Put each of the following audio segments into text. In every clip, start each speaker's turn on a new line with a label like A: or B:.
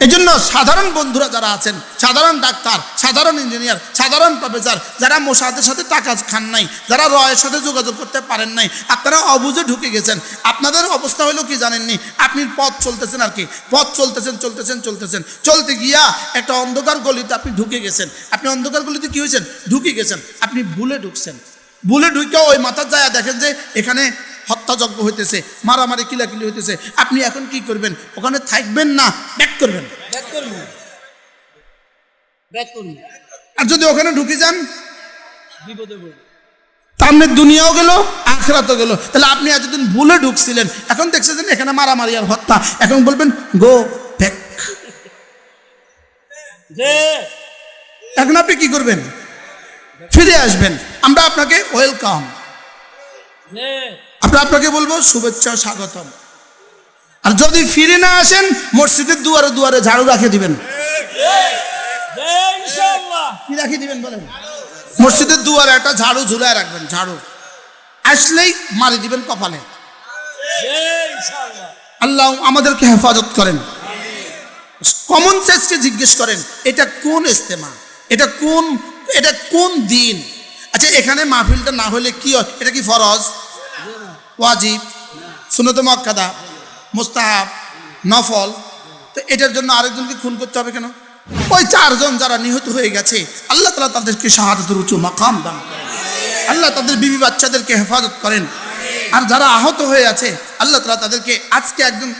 A: এই জন্য সাধারণ বন্ধুরা যারা আছেন, সাধারণ ডাক্তার, সাধারণ ইঞ্জিনিয়ার সাধারণ প্রফেসর যারা মোসাদের সাথে টাকা খান নাই, যারা রয়ের সাথে যোগাযোগ করতে পারেন নাই, আপনারা অবুঝে ঢুকে গেছেন। আপনাদের অবস্থা হলো কি জানেননি? আপনি পথ চলতেছেন আর কি। পথ চলতেছেন চলতেছেন চলতেছেন। চলতে গিয়া একটা অন্ধকার গলিতে আপনি ঢুকে গেছেন। আপনি অন্ধকার গলিতে কি হয়েছেন? ঢুকে গেছেন। আপনি ভুলে ঢুকছেন। ভুলে ঢুকে ওই মাথার যায় দেখেন যে এখানে হত্যাযজ্ঞ হইতেছে মারামারি কিলাকিলি হইতেছে আপনি এখন কি করবেন? ওখানে থাকবেন না ব্যাক করবেন। আর যদি ওখানে ঢুকে যান সামনে দুনিয়াও গেল আখরাতও গেল। তাহলে আপনি এতদিন ভুলে ঢুকছিলেন এখন দেখছেন এখানে মারামারি আর হত্যা। এখন বলবেন গো ব্যাক।
B: যে
A: এখন আপনি কি করবেন? ফিরে আসবেন। আমরা আপনাকে ওয়েলকাম আমরা আপনাকে বলব, শুভেচ্ছা, স্বাগতম। আর যদি ফিরে না আসেন, মসজিদের দুয়ারে দুয়ারে ঝাড়ু রাখে দিবেন। কি রাখিয়ে দিবেন বলেন? মসজিদের দুয়ারে একটা ঝাড়ু ঝুলায় রাখবেন, ঝাড়ু। আসলেই মারি দিবেন কপালে। আল্লাহ আমাদেরকে হেফাজত করেন। কমন সেন্সকে জিজ্ঞেস করেন, এটা কোন ইস্তেমা এটা কোন এটা কোন দিন? আচ্ছা এখানে মাহফিলটা না হলে কি হয়? এটা কি ফরজ? ওয়াজিব সুনত মক্কাদা মুস্তাহাব, নফল, তো এটার জন্য আরেকজনকে খুন করতে হবে কেন? ওই চারজন যারা নিহত হয়ে গেছে, আল্লাহ তালা তাদেরকে শাহাদতের উঁচু মাকাম দান আল্লাহ তাদের বিবি বাচ্চাদেরকে হেফাজত করেন। আর যারা আহত হয়ে আছে, আল্লাহ তালা তাদেরকে আজকে একজন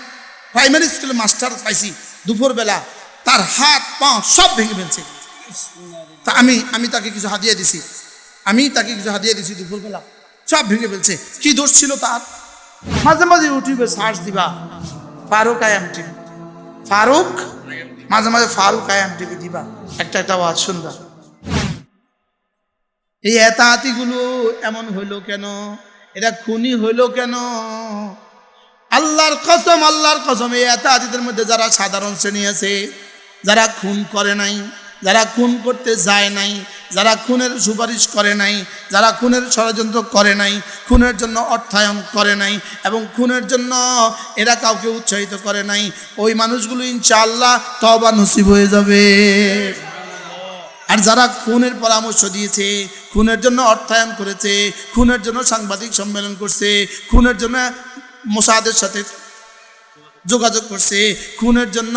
A: প্রাইমারি স্কুলের মাস্টার পাইছি, দুপুরবেলা তার হাত, পা সব ভেঙে ফেলছে। তা আমি আমি তাকে কিছু হাতিয়ে দিছি। আমি তাকে কিছু হাতিয়ে দিছি দুপুরবেলা। সব ভেঙে ফেলছে। কি দোষ ছিল তার? মাঝে মাঝে ইউটিউবে সার্চ দিবা, ফারুক আয়াম টিভি ফারুক? মাঝে মাঝে ফারুক আয়াম টিভি দিবা। একটা একটা আওয়াজ সুন্দর এই এতাহাতিগুলো এমন হইল কেন? এটা খুনি হইল কেন? আল্লাহর কসম আল্লাহর কসম, এই এতাহাতিদের মধ্যে যারা সাধারণ শ্রেণি আছে, যারা খুন করে নাই, যারা খুন করতে যায় নাই যারা খুনের সুপারিশ করে নাই, যারা খুনের ষড়যন্ত্র করে নাই, খুনের জন্য অর্থায়ন করে নাই এবং খুনের জন্য এরা কাউকে উৎসাহিত করে নাই, ওই মানুষগুলো ইনশাআল্লাহ তবা নসিব হয়ে যাবে। আর যারা খুনের পরামর্শ দিয়েছে, খুনের জন্য অর্থায়ন করেছে, খুনের জন্য সাংবাদিক সম্মেলন করছে, খুনের জন্য মোসাদের সাথে যোগাযোগ করছে, খুনের জন্য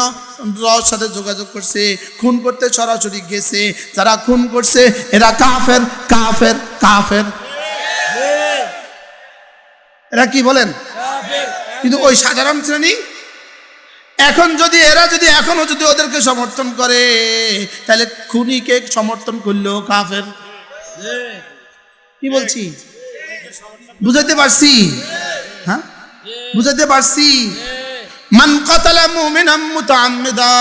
A: রর সাথে যোগাযোগ করছে, খুন করতে সরাসরি গেছে, যারা খুন করছে, এরা কাফের কাফের কাফের। এরা কি বলেন? কিন্তু ওই সাধারণ শ্রেণি? এখন যদি, এরা যদি এখনও যদি ওদেরকে সমর্থন করে, তাহলে খুনিকে সমর্থন করল কাফের। কি বলছি? বুঝাতে পারছি? হ্যাঁ? বুঝাতে পারছি? মান কতালা মুমিনাম মুতাআম্মিদা।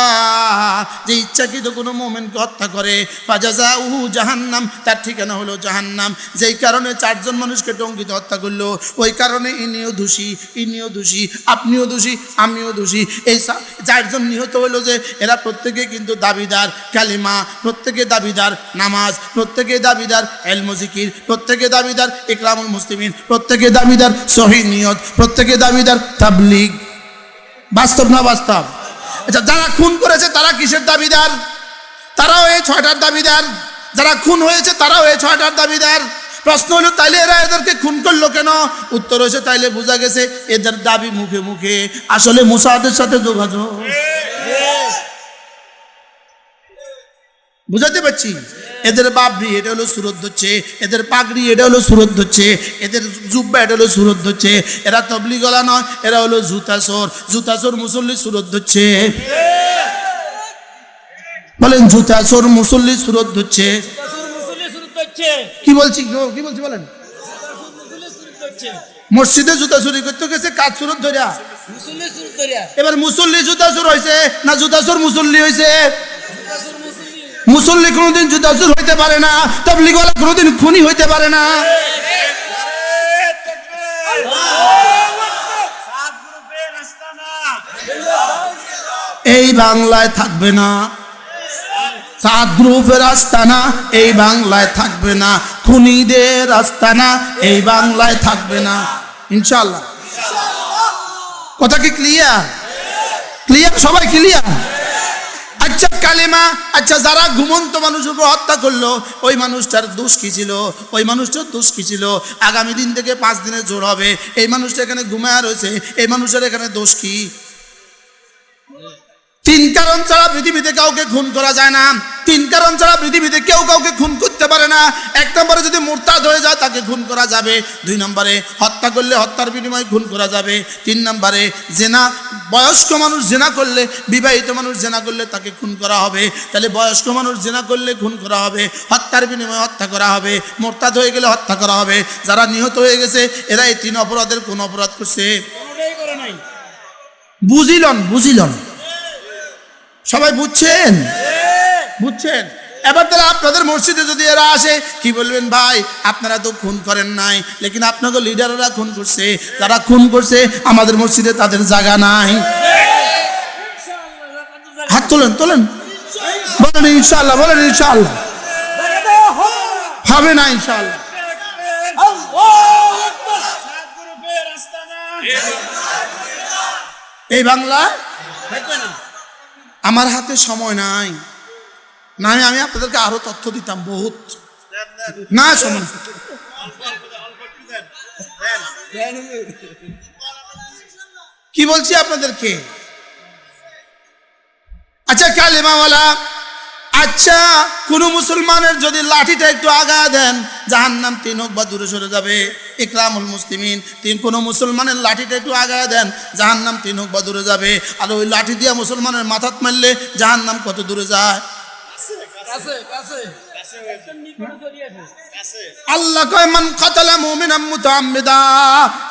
A: যে ইচ্ছাকৃত কোনো মুমিনকে হত্যা করে ফাজাজাউহু জাহান্নাম, তার ঠিকানা হলো জাহান্নাম। যেই কারণে চারজন মানুষকে টঙ্গিতে হত্যা করল, ওই কারণে ইনিও দোষী ইনিও দোষী, আপনিও দোষী, আমিও দোষী। এই চারজন নিহত হলো যে, এরা প্রত্যেকে কিন্তু দাবিদার, কালিমা, প্রত্যেকে দাবিদার নামাজ, প্রত্যেকে দাবিদার এলমজিকির প্রত্যেকে দাবিদার ইকরামুল মুসলিমিন, প্রত্যেকে দাবিদার সহি নিয়ত, প্রত্যেকে দাবিদার তাবলিগ। বাস্তব না বাস্তব? আচ্ছা যারা খুন করেছে তারা কিসের দাবিদার? তারাও এই ছয়টার দাবিদার। যারা খুন হয়েছে তারাও এই ছয়টার দাবিদার। প্রশ্ন হলো, তাইলে এরা এদেরকে খুন করল কেন? উত্তর হয়েছে, তাইলে বোঝা গেছে, এদের দাবি মুখে মুখে। আসলে মুসাদের সাথে যোগাযোগ। বুঝাতে পারছি? এদের বাবরি এটা হলো সুরত হচ্ছে এদের পাগড়ি এটা হলো সুরত হচ্ছে এদের জুব্বা এটা হলো সুরত হচ্ছে এরা তবলি গলা নয় এরা হলো জুতাসর। জুতাসর মুসল্লি সুরত হচ্ছে বলেন জুতাসর মুসল্লি সুরত হচ্ছে কি বলছি? কি বলছি বলেন? মসজিদে জুতা চুরি করতে গেছে কাজ সুরত ধরিয়া? এবার মুসল্লি জুতাসুর হয়েছে না জুতাসুর মুসল্লি হয়েছে
B: মুসল্লি
A: কোনোদিন জুতাসুর হইতে পারে না, তবলিগওয়ালা কোনোদিন খুনি হইতে পারে না। এই বাংলায় থাকবে না। সাত গ্রুপের আস্তানা এই বাংলায় থাকবে না। খুনিদের আস্তানা এই বাংলায় থাকবে না। ইনশাল্লাহ কথা কি ক্লিয়ার ক্লিয়ার সবাই ক্লিয়ার কালেমা আচ্ছা যারা ঘুমন্ত মানুষের উপর হত্যা করল, ওই মানুষটার দোষ কি ছিল? ওই মানুষটার দোষ কি ছিল? আগামী দিন থেকে পাঁচ দিনের জোর হবে। এই মানুষটা এখানে ঘুমায় রয়েছে। এই মানুষের এখানে দোষ কি? তিন কারণ ছাড়া পৃথিবীতে কাউকে খুন করা যায় না। তিন কারণ ছাড়া পৃথিবীতে কেউ কাউকে খুন করতে পারে না। এক নম্বরে যদি মোরতাদ হয়ে যায় তাকে খুন করা যাবে। দুই নম্বরে হত্যা করলে হত্যার বিনিময়ে খুন করা যাবে। তিন নম্বরে জেনা বয়স্ক মানুষ জেনা করলে বিবাহিত মানুষ জেনা করলে তাকে খুন করা হবে। তাহলে বয়স্ক মানুষ জেনা করলে খুন করা হবে হত্যার বিনিময়ে হত্যা করা হবে মোরতাদ হয়ে গেলে হত্যা করা হবে। যারা নিহত হয়ে গেছে এরা এই তিন অপরাধের কোন অপরাধ করছে। বুঝিলন বুঝিলন। সবাই বুঝছেন? বুঝছেন? এবার তাহলে আপনাদের মসজিদে যদি এরা আসে, কি বলবেন ভাই? আপনারা তো খুন করেন নাই, লেকিন আপনাকে লিডাররা খুন করছে। যারা খুন করছে, আমাদের মসজিদে তাদের জায়গা নাই। হাত তোলেন তোলেন। বলেন ইনশাল্লাহ বলেন ইনশাল্লাহ হবে না ইনশাল্লাহ এই বাংলা? আমার হাতে সময় নাই। না, আমি- আপনাদেরকে আরও তথ্য দিতাম, বহুত। না সময় নাই। কি বলছি আপনাদেরকে? আচ্ছা কালেমাওয়ালা আচ্ছা কোন মুসলমানের যদি লাঠিটা একটু আগা দেন জাহান নাম তিন হোক বা দূরে সরে যাবে। ইকরামুল মুসলিমিন, তিন কোন মুসলমানের লাঠিটা একটু আগা দেন জাহান নাম তিন হোক বা দূরে যাবে। আর ওই লাঠি দিয়া মুসলমানের মাথাত মারলে জাহান নাম কত দূরে যায়? আল্লাহ কয় মান কাতালা মুমিনাম মুতাআম্মিদা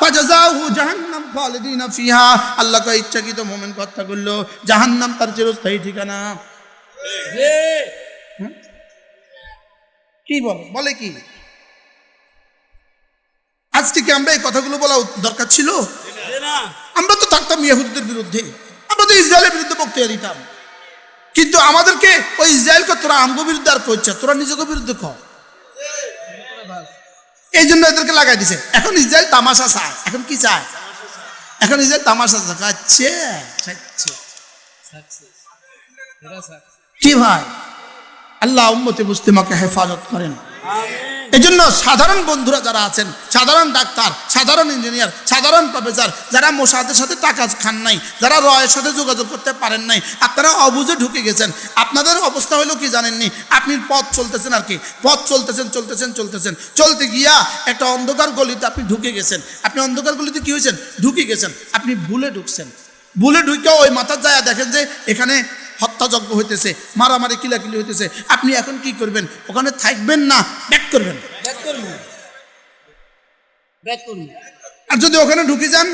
A: ফাজাযাহু জাহান্নাম খালিদিনা ফিহা। আল্লাহ কয় ইচ্ছাকৃত মুমিন হত্যা করল জাহান্নাম তার চিরস্থায়ী ঠিকানা। কি বলে বলে কি? আজকে কি আমরা এই কথাগুলো বলা দরকার ছিল? আমরা তো থাকতাম ইয়াহুদদের বিরুদ্ধে আমরা তো ইসরায়েলের বিরুদ্ধে বক্তৃতা দিতাম। কিন্তু আমাদেরকে ওই ইসরায়েলকে তোরা আমগো বিরুদ্ধে আর করছে তোরা নিজেকে বিরুদ্ধে কর। এই জন্য এদেরকে লাগাই দিছে। এখন ইসরায়েল তামাশা চায়। এখন কি চায়? এখন ইসরায়েল তামাশা
B: সাকসেস।
A: কি ভাই? আল্লাহ উম্মতে মুসলিমাকে হেফাজত করেন।
B: আমিন।
A: এই জন্য সাধারণ বন্ধুরা যারা আছেন, সাধারণ ডাক্তার, সাধারণ ইঞ্জিনিয়ার সাধারণ প্রফেসর যারা মোসাদের সাথে টাকা খান নাই, যারা রয়ের সাথে যোগাযোগ করতে পারেন নাই, আপনারা অবুঝে ঢুকে গেছেন। আপনাদের অবস্থা হলো কি জানেননি? আপনি পথ চলতেছেন আর কি। পথ চলতেছেন চলতেছেন চলতেছেন। চলতে গিয়া একটা অন্ধকার গলিতে আপনি ঢুকে গেছেন। আপনি অন্ধকার গলিতে কি হয়েছেন? ঢুকে গেছেন। আপনি ভুলে ঢুকছেন। ভুলে ঢুকে ওই মাথার জায়গা দেখেন যে এখানে হত্যাযজ্ঞ হইতেছে মারামারি কিলাকিলি হইতেছে আপনি এখন কি করবেন? ওখানে থাকবেন না ব্যাক করবেন। আর যদি ওখানে ঢুকে যান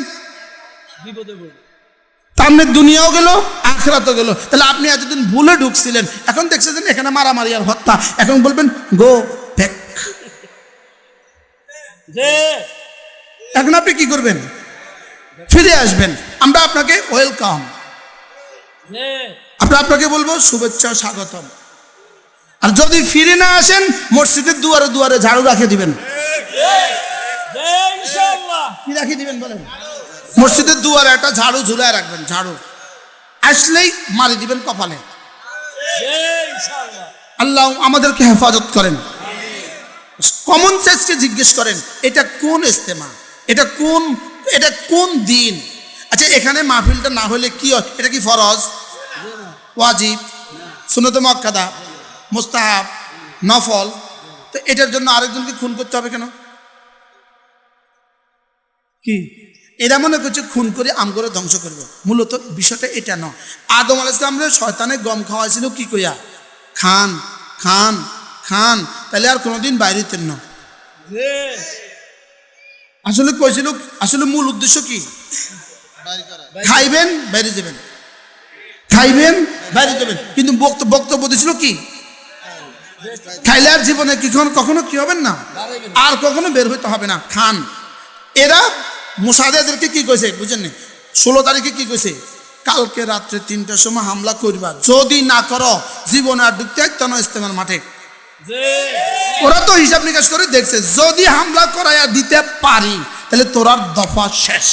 A: সামনে দুনিয়াও গেল আখরাতও গেল। তাহলে আপনি এতদিন ভুলে ঢুকছিলেন এখন দেখছেন এখানে মারামারি আর হত্যা। এখন বলবেন গো ব্যাক।
B: যে
A: এখন আপনি কি করবেন? ফিরে আসবেন। আমরা আপনাকে ওয়েলকাম আমরা আপনাকে বলব, শুভেচ্ছা, স্বাগতম। আর যদি ফিরে না আসেন, মসজিদের দুয়ারে দুয়ারে ঝাড়ু রাখে দিবেন। কি রাখে দিবেন বলেন? মসজিদের দুয়ারে একটা ঝাড়ু ঝুলায় রাখবেন, ঝাড়ু। আসলেই মারি দিবেন কপালে। আল্লাহ আমাদেরকে হেফাজত করেন। কমন সেন্সকে জিজ্ঞেস করেন, এটা কোন ইস্তেমা এটা কোন এটা কোন দিন? আচ্ছা এখানে মাহফিলটা না হলে কি হয়? এটা কি ফরজ? ওয়াজিব সুনত মক্কাদা মুস্তাহাব, নফল, তো এটার জন্য আরেকজনকে খুন করতে হবে কেন? কি? এরা মনে করছে খুন করে আম করে ধ্বংস করবে। মূলত বিষয়টা এটা নয়। আদম আল ইসলামের শয়তানে গম খাওয়াইছিল কি কইয়া? খান খান খান। তাহলে আর কোনোদিন বাইরে হইতেন না। আসলে কইছিল, আসলে মূল উদ্দেশ্য কি? খাইবেন, বাইরে যাবেন। খাইবেন বাইরে যাবেন কিন্তু বক্তব্য দিছিল কি? খাইলে আর জীবনে কখনো- কখনো কি হবেন না? আর কখনো বের হইতে হবে না। খান। এরা মুসাদেরকে কি কইছে বুঝেন ষোলো তারিখে কি কইছে? কালকে রাত্রে তিনটার সময় হামলা করবা। যদি না করো জীবনে আর একটা নয় ইস্তেমার মাঠে। ওরা তো হিসাব নিকাশ করে দেখছে যদি হামলা করাইয়া দিতে পারি তাহলে তোরার দফা শেষ।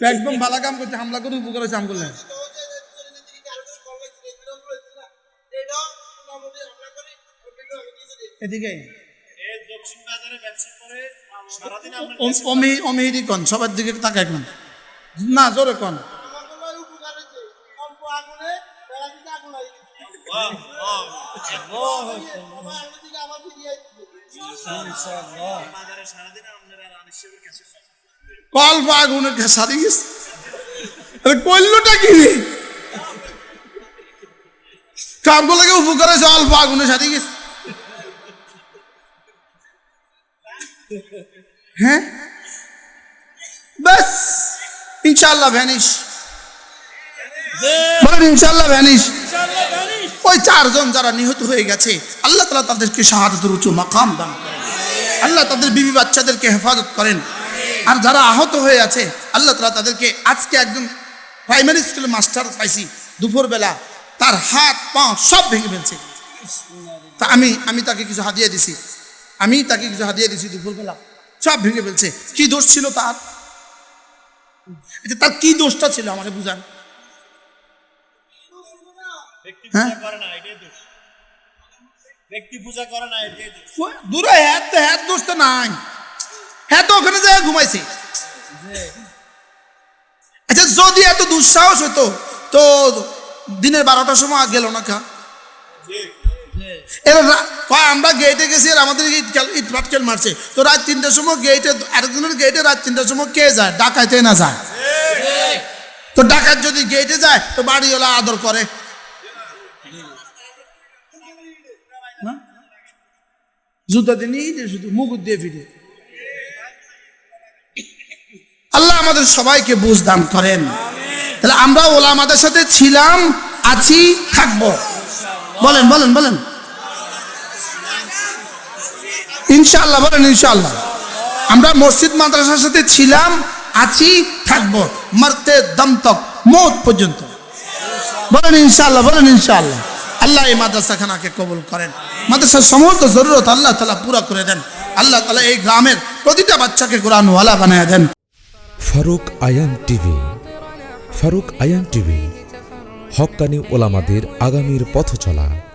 A: একদম ভালো কাম করছে হামলা করে উপকার হয়েছে আম করলেন এদিকে অমেহেরি কন সবার দিকে তাকায় কন। না জোরে কন।
C: বাজারে
A: কইলটা কি সারি গেছে হ্যাঁ? ইনশাল্লাহ ভ্যানিশ ইনশাল্লাহ ভ্যানিশ ওই চারজন যারা নিহত হয়ে গেছে, আল্লাহ তালা তাদেরকে শাহাদতের উঁচু মাকাম দান আল্লাহ তাদের বিবি বাচ্চাদেরকে হেফাজত করেন। আর যারা আহত হয়ে আছে আল্লাহ তালা তাদেরকে আজকে একজন প্রাইমারি স্কুলের মাস্টার পাইছি দুপুরবেলা তার হাত পা সব ভেঙে ফেলছে। তা আমি আমি তাকে কিছু হাদিয়ে দিছি। আমি তাকে কিছু হাদিয়ে দিছি দুপুরবেলা সব ভেঙে ফেলছে। কি দোষ ছিল তার? তার কি দোষটা ছিল আমাকে বুঝান।
C: ব্যক্তি
A: হ্যাঁ?
C: পূজা ব্যক্তি পূজা করে না দোষ।
A: দূরে হ্যাঁ তো হ্যাঁ দোষ তো নাই। হ্যাঁ তো ওখানে যায় ঘুমাইছে। আচ্ছা যদি এত দুঃসাহস তো দিনের বারোটার সময় গেল না খা। আমরা গেটে গেছি আর আমাদের ইট মারছে। তো রাত তিনটার সময় গেটে গেটে রাত তিনটার সময় কে যায়? ডাকাইতে না যায়। তো ডাকাত যদি গেটে যায়, তো বাড়িওয়ালা আদর করে। না? জুতা দিয়ে নিয়ে শুধু মুকুট দিয়ে ফিরে। আমাদের সবাইকে বুঝ দান করেন। তাহলে আমরা ওলামাদের সাথে ছিলাম, আছি, থাকব। বলেন বলেন বলেন। ইনশাআল্লাহ বলেন, ইনশাআল্লাহ। আমরা মসজিদ মাদ্রাসার সাথে ছিলাম, আছি, থাকব। মরতে দম তক মত পর্যন্ত। বলেন, ইনশাআল্লাহ বলেন, ইনশাআল্লাহ। আল্লাহ এই মাদ্রাসাখানাকে কবুল করেন। মাদ্রাসার সমস্ত জরুরত আল্লাহ তালা পুরা করে দেন। আল্লাহ তালা এই গ্রামের প্রতিটা বাচ্চাকে কোরআনওয়ালা বানায় দেন।
D: ফারুক আয়ান টিভি। ফারুক আয়ান টিভি হকানি ওলামাদের আগামীর পথ চলা